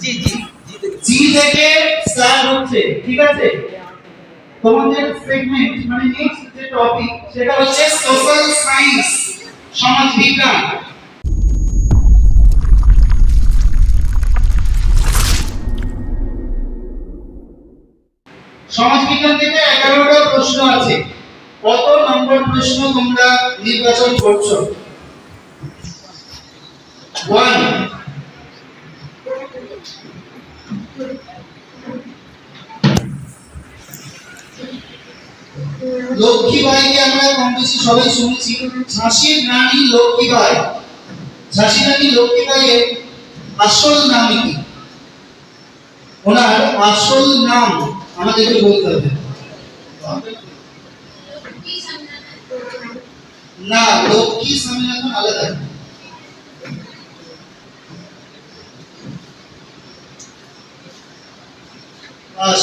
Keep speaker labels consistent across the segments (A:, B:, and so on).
A: জি জি জি থেকে।
B: স্টার্ট হচ্ছে, ঠিক আছে? তোমাদের সেগমেন্ট মানে নেক্সট যে টপিক সেটা হচ্ছে সোশ্যাল সায়েন্স সমাজ বিজ্ঞান। সমাজ বিজ্ঞান থেকে এগারোটা প্রশ্ন আছে। কত নম্বর প্রশ্ন তোমরা নির্বাচন করছ? ওয়ান লক্ষ্মীবাইকে আমরা কম বেশি সবাই শুনেছি, ঝাঁসির রানী লক্ষ্মীবাই ঝাঁসি রানী লক্ষ্মীবাইয়ের আসল নাম কি? ওনার আসল নাম আমাদেরকে বলতে হবে। না, লক্ষ্মী স্বামীনাথন আলাদা। পাস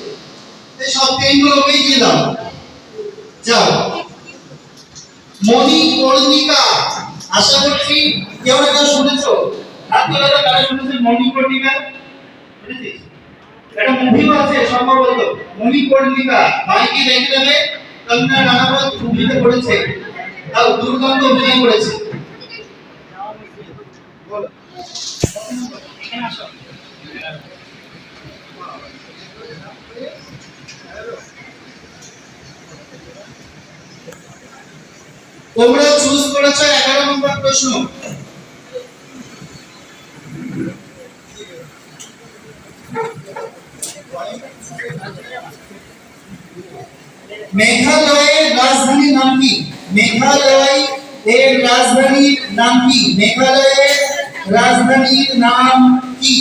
B: সব পেনগুলো ওকেই দিয়ে দাও যাও। মণি কর্ণিকা আশা করছি কেউ না শুনেছো? হাত তোলা তো কারা শুনেছে মণি কর্ণিকা শুনেছিস? একটা মুভি আছে সম্ভবত। মণি কর্ণিকা ভাইকে দেখে দেবে কঙ্গনা রানাবত মুভিতে করেছে। তাও দুর্দান্ত অভিনয় করেছে। তোমরা চুজ করেছ এগারো নম্বর প্রশ্ন। মেঘালয়ের নাম কি? মেঘালয় এর রাজধানীর নাম কি? মেঘালয়ের রাজধানীর নাম কি?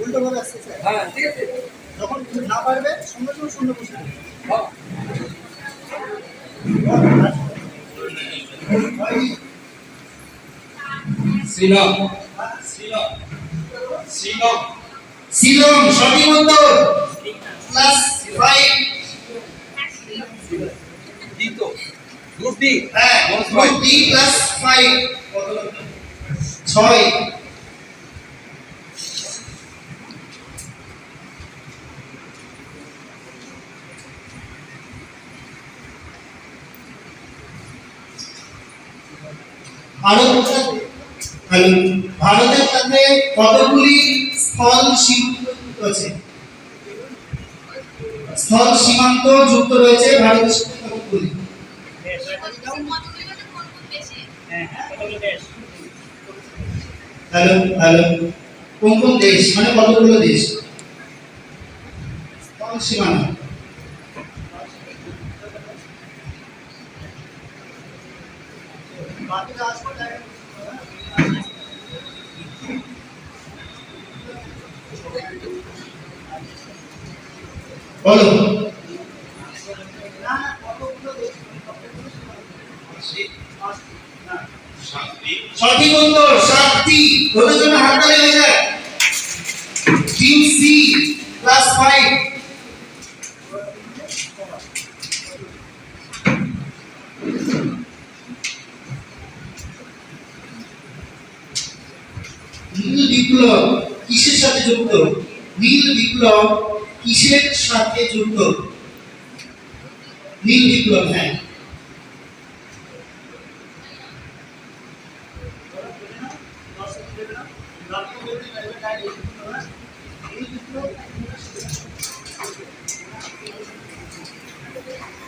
A: উল্টো ভাবে আসছে স্যার হ্যাঁ ঠিক আছে। যখন তুমি না পারবে সঙ্গে সঙ্গে শূন্য প্রশ্ন হ্যাঁ।
C: শিলং শিলং শিলং
B: শিলং সঠিক উত্তর। Plus five.
C: দ্বিত group D.
B: হ্যাঁ
C: ছয়।
B: D plus five. ছয়। ভারতের সাথে কতগুলি স্থল সীমান্ত আছে? স্থল সীমান্ত যুক্ত রয়েছে ভারতের সাথে কতগুলি? হ্যালো হ্যালো, কোন কোন দেশ? মানে কতগুলো দেশ? স্থল সীমানা বলো। সঠিক উত্তর সাতটি ওদের জন্য হাত হয়ে যায় নীল বিপ্লব কিসের সাথে যুক্ত নীল বিপ্লব কিসের সাথে যুক্ত নীল বিপ্লব হ্যাঁ Thank you.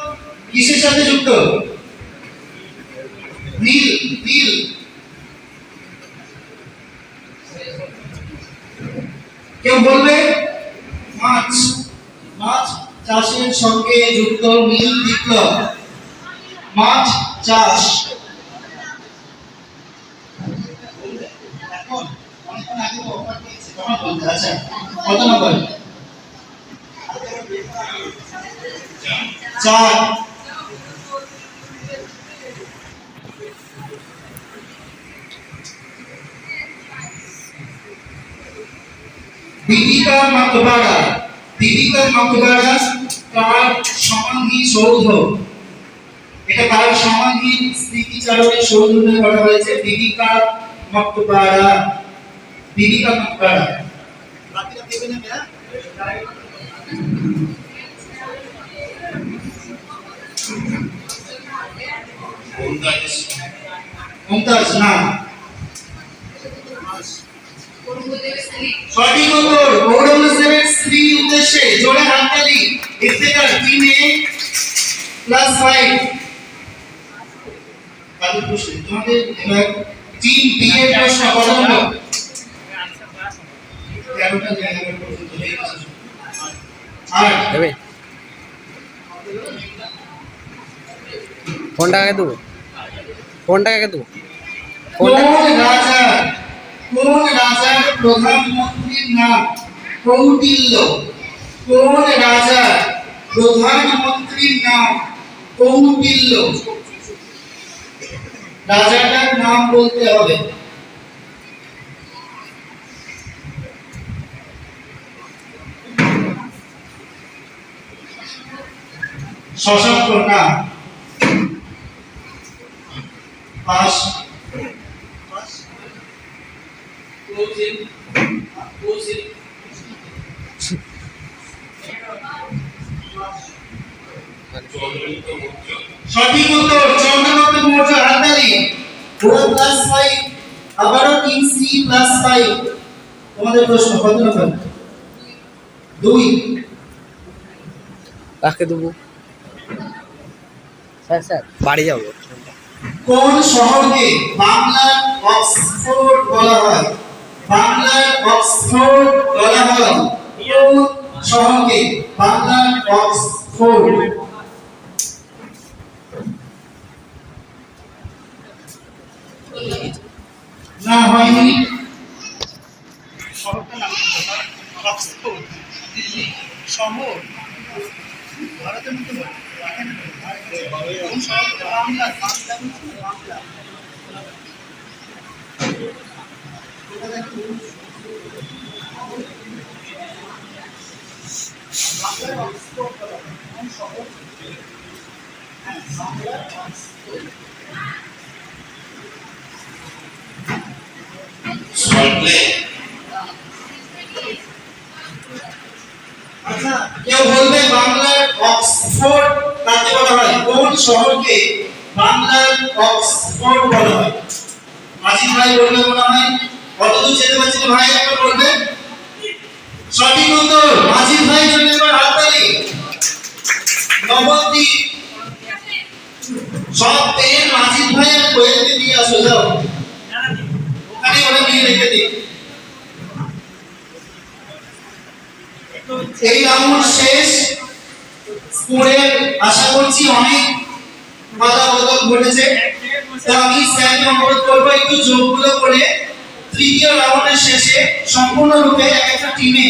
B: কিসের সাথে যুক্ত? নীল নীল। কেউ বলবে? মাছ। মাছ চাষের সঙ্গে যুক্ত নীল বিপ্লব। মাছ চাষ। আচ্ছা চার। দীপিকা মাকবারা দীপিকা মাকবারা তার সমাধি সৌধ। এটা তার সমাধি স্মৃতিচারণের সৌধে করা হয়েছে। দীপিকা মাকবারা দীপিকা মাকবারা
A: বাকিটা দেবে নেবে হ্যাঁ
B: মুমতাজ না। সঠিক উত্তর ঔরঙ্গজেবের স্ত্রী উদ্দেশ্যে জোরে হাততালি Iftekhar team A plus five কাদের প্রশ্ন তোমাদের এবার টিম বি এর প্রশ্ন কত নম্বর তেরোটা জায়গা পর্যন্ত হয়ে গেছে। আর
D: ফোনটা কাকে দেবো। ফোনটা কাকে দেবো। ফোনটা
B: রাজা প্রধানমন্ত্রীর নাম কৌটিল্য। কোন রাজা প্রধানমন্ত্রীর নাম কৌটিল্য। রাজাটার নাম বলতে হবে। শশাঙ্ক না। পাশ সঠিক উত্তর চন্দ্রগুপ্ত মৌর্য হাততালি। ওরা প্লাস ফাইভ আবারও টিম সি প্লাস ফাইভ তোমাদের প্রশ্ন কত নম্বর? দুই।
D: কাকে দেবো? স্যার স্যার বাড়ি যাব।
B: কোন শহরকে বাংলার অক্সফোর্ড বলা হয়? বাংলার অক্সফোর্ড বলা হয়। কোন শহরকে বাংলার অক্সফোর্ড? না হয়নি
A: শহর ভারতের বলে। এখানে বলে। কোন শহর? বাংলা বাংলা বলছি, বাংলা এটা দেখো। বাংলার অক্সফোর্ড। আচ্ছা
B: কেউ বলবে বাংলার অক্সফোর্ড কাকে বলা হয়? কোন শহরকে বাংলার অক্সফোর্ড বলা হয়? মাঝি ভাই বলবে মনে হয়। কতদূর যেতে পারছি ভাই, একবার বলবে সঠিক উত্তর মাঝি ভাই জন্য এবার হাততালি। নবদ্বীপ। সব পেন মাঝি ভাই আর কোয়েলকে দিয়ে আসো, যাও। ওখানে ওরা নিয়ে রেখে দিই। এই শেষ। আশা করছি অনেক বদল ঘটেছে। আমি একটু করে তৃতীয় রাউন্ডের শেষে সম্পূর্ণরূপে এক একটা টিমে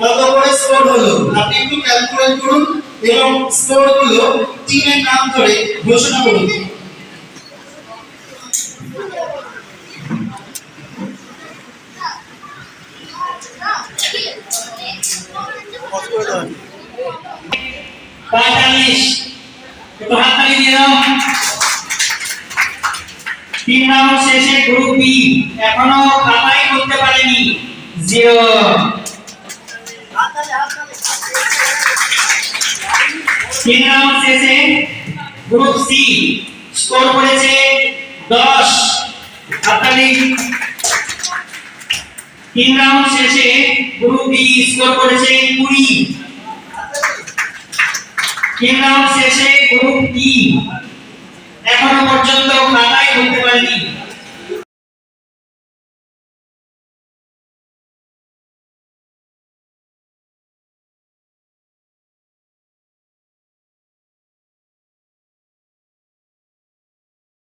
B: কত করে স্কোর হলো, আপনি একটু ক্যালকুলেট করুন এবং স্কোরগুলো টিমের নাম ধরে ঘোষণা করুন পঁয়তাল্লিশ একটু হাততালি দিয়ে দাও
C: তিন শেষে গ্রুপ বি এখনও খাতাই করতে পারেনি। জিরো। তিন রাউন্ড শেষে গ্রুপ সি স্কোর করেছে দশ। হাততালি তিন রাউন্ড শেষে গ্রুপ বি স্কোর করেছে কুড়ি। তিন রাউন্ড শেষে গ্রুপ ই এখনও পর্যন্ত খাতায় vai